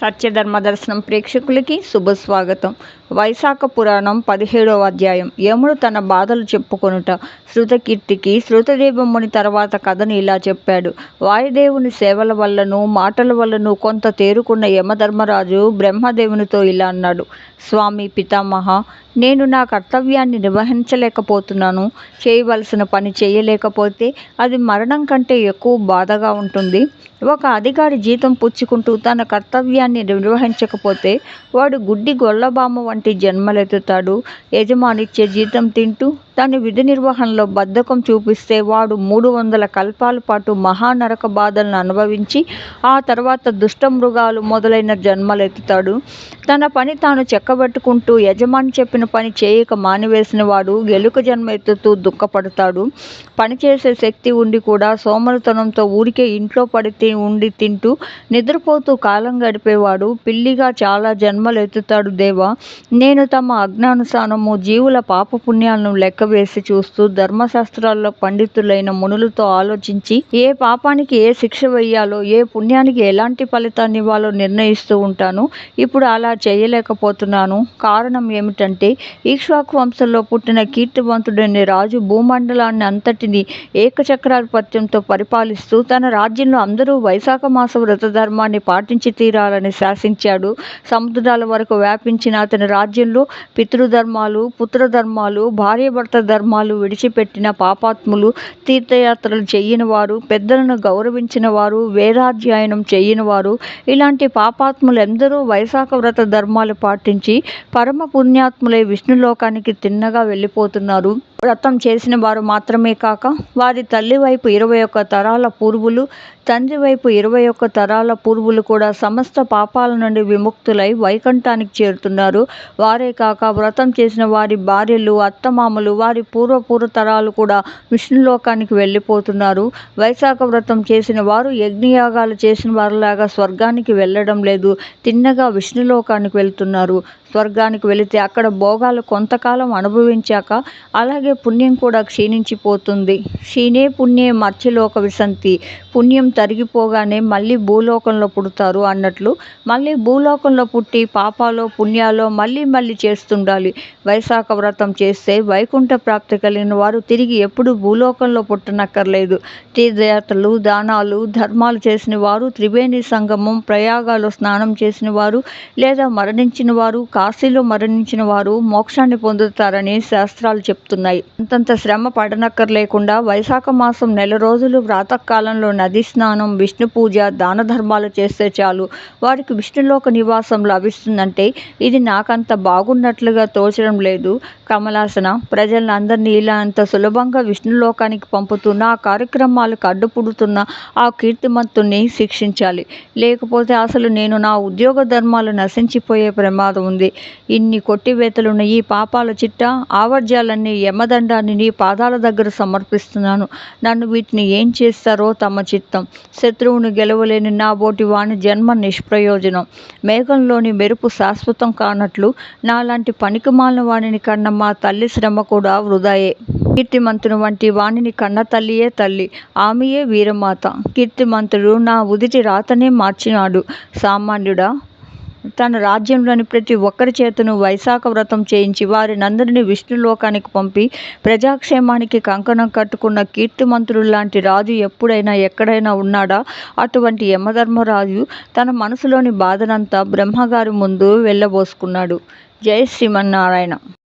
సత్యధర్మ దర్శనం ప్రేక్షకులకి శుభస్వాగతం వైశాఖ పురాణం పదిహేడవ అధ్యాయం. యముడు తన బాధలు చెప్పుకొనుట శృతకీర్తికి శృతదేవముని తర్వాత కథను ఇలా చెప్పాడు. వాయుదేవుని సేవల వల్లను మాటల వల్లను కొంత తేరుకున్న యమధర్మరాజు బ్రహ్మదేవునితో ఇలా అన్నాడు. స్వామి పితామహ నేను నా కర్తవ్యాన్ని నిర్వహించలేకపోతున్నాను. చేయవలసిన పని చేయలేకపోతే అది మరణం కంటే ఎక్కువ బాధగా ఉంటుంది. ఒక అధికారి జీతం పుచ్చుకుంటూ తన కర్తవ్యాన్ని నిర్వహించకపోతే వాడు గుడ్డి గొల్లబామ వంటి జన్మలెత్తుతాడు. యజమానిచ్చే జీతం తింటూ తన విధి నిర్వహణలో బద్ధకం చూపిస్తే వాడు మూడు వందల కల్పాల పాటు మహానరక బాధలను అనుభవించి ఆ తర్వాత దుష్టమృగాలు మొదలైన జన్మలెత్తుతాడు తన పని తాను చెక్కబెట్టుకుంటూ యజమాని చెప్పిన పని చేయక మానివేసిన వాడు ఎలుక జన్మ ఎత్తుతూ దుఃఖపడతాడు. పనిచేసే శక్తి ఉండి కూడా సోమరితనంతో ఊరికే ఇంట్లో పడి ఉండి తింటూ నిద్రపోతూ కాలం గడిపేవాడు. పిల్లిగా చాలా జన్మలు ఎత్తుతాడు దేవా. నేను తమ అజ్ఞానుసానము జీవుల పాపపుణ్యాలను లెక్క వేసి చూస్తూ ధర్మశాస్త్రాల్లో పండితులైన మునులతో ఆలోచించి ఏ పాపానికి ఏ శిక్ష వేయాలో ఏ పుణ్యానికి ఎలాంటి ఫలితాన్ని ఇవ్వాలో నిర్ణయిస్తూ ఉంటాను. ఇప్పుడు అలా చేయలేకపోతున్నాను. కారణం ఏమిటంటే ఈక్ష్వాకు వంశంలో పుట్టిన కీర్తివంతుడైన రాజు భూమండలాన్ని అంతటిని ఏకచక్రాధిపత్యంతో పరిపాలిస్తూ తన రాజ్యంలో అందరూ వైశాఖ మాస వ్రత ధర్మాన్ని పాటించి తీరాలని శాసించాడు. సముద్రాల వరకు వ్యాపించిన అతని రాజ్యంలో పితృధర్మాలు పుత్రధర్మాలు భార్యాభర్త ధర్మాలు విడిచిపెట్టిన పాపాత్ములు తీర్థయాత్రలు చేయని వారు పెద్దలను గౌరవించిన వారు వేదాధ్యయనం చేయని వారు ఇలాంటి పాపాత్ములు ఎందరూ వైశాఖ వ్రత ధర్మాలు పాటించి పరమ పుణ్యాత్ములై విష్ణులోకానికి తిన్నగా వెళ్ళిపోతున్నారు. వ్రతం చేసిన వారు మాత్రమే కాక వారి తల్లి వైపు ఇరవై ఒక్క తరాల పూర్వులు తండ్రి వైపు ఇరవై ఒక్క తరాల పూర్వులు కూడా సమస్త పాపాల నుండి విముక్తులై వైకుంఠానికి చేరుతున్నారు. వారే కాక వ్రతం చేసిన వారి భార్యలు అత్తమామలు వారి పూర్వపూర్వ తరాలు కూడా విష్ణులోకానికి వెళ్ళిపోతున్నారు. వైశాఖ వ్రతం చేసిన వారు యజ్ఞయాగాలు చేసిన వారిలాగా స్వర్గానికి వెళ్ళడం లేదు. తిన్నగా విష్ణులోకానికి వెళ్తున్నారు. స్వర్గానికి వెళితే అక్కడ భోగాలు కొంతకాలం అనుభవించాక అలాగే పుణ్యం కూడా క్షీణించిపోతుంది. క్షీణే పుణ్యే మర్చిలోక విసంతి. పుణ్యం తరిగిపోగానే మళ్ళీ భూలోకంలో పుడతారు అన్నట్లు మళ్ళీ భూలోకంలో పుట్టి పాపాలో పుణ్యాలో మళ్ళీ మళ్ళీ చేస్తుండాలి. వైశాఖ వ్రతం చేస్తే వైకుంఠ ప్రాప్తి కలిగిన వారు తిరిగి ఎప్పుడు భూలోకంలో పుట్టనక్కర్లేదు. తీర్థయాత్రలు దానాలు ధర్మాలు చేసిన వారు త్రివేణి సంగమం ప్రయాగాలు స్నానం చేసిన వారు లేదా మరణించిన వారు కాశీలో మరణించిన వారు మోక్షాన్ని పొందుతారని శాస్త్రాలు చెప్తున్నాయి. అంతంత శ్రమ పడనక్కర్లేకుండా వైశాఖ మాసం నెల రోజులు ప్రాతకాలంలో నది స్నానం విష్ణు పూజ దాన ధర్మాలు చేస్తే చాలు. వారికి విష్ణులోక నివాసం లభిస్తుందంటే ఇది నాకంత బాగున్నట్లుగా తోచడం లేదు. కమలాసన ప్రజలను అందరినీ ఇలా అంత సులభంగా విష్ణులోకానికి పంపుతూ నా కార్యక్రమాలకు అడ్డుపుడుతున్న ఆ కీర్తిమంతుణ్ణి శిక్షించాలి. లేకపోతే అసలు నేను నా ఉద్యోగ ధర్మాలు నశించిపోయే ప్రమాదం ఉంది. ఇన్ని కొట్టివేతలున్న ఈ పాపాల చిట్ట ఆవర్జ్యాలన్నీ యమదండాన్ని నీ పాదాల దగ్గర సమర్పిస్తున్నాను. నన్ను వీటిని ఏం చేస్తారో తమ చిత్తం. శత్రువును గెలవలేని నా బోటి వాని జన్మ నిష్ప్రయోజనం. మేఘంలోని మెరుపు శాశ్వతం కానట్లు నాలాంటి పనికిమాలిన వాణిని కన్న మా తల్లి శ్రమ కూడా వృధాయే. కీర్తిమంతుని వంటి వాణిని కన్న తల్లియే తల్లి ఆమెయే వీరమాత. కీర్తిమంతుడు నా ఉదిటి రాతనే మార్చినాడు. సామాన్యుడా తన రాజ్యంలోని ప్రతి ఒక్కరి చేతను వైశాఖ వ్రతం చేయించి వారినందరినీ విష్ణులోకానికి పంపి ప్రజాక్షేమానికి కంకణం కట్టుకున్న కీర్తిమంతుడు లాంటి రాజు ఎప్పుడైనా ఎక్కడైనా ఉన్నాడా? అటువంటి యమధర్మరాజు తన మనసులోని బాధనంతా బ్రహ్మగారి ముందు వెళ్ళబోసుకున్నాడు. జై శ్రీమన్నారాయణ.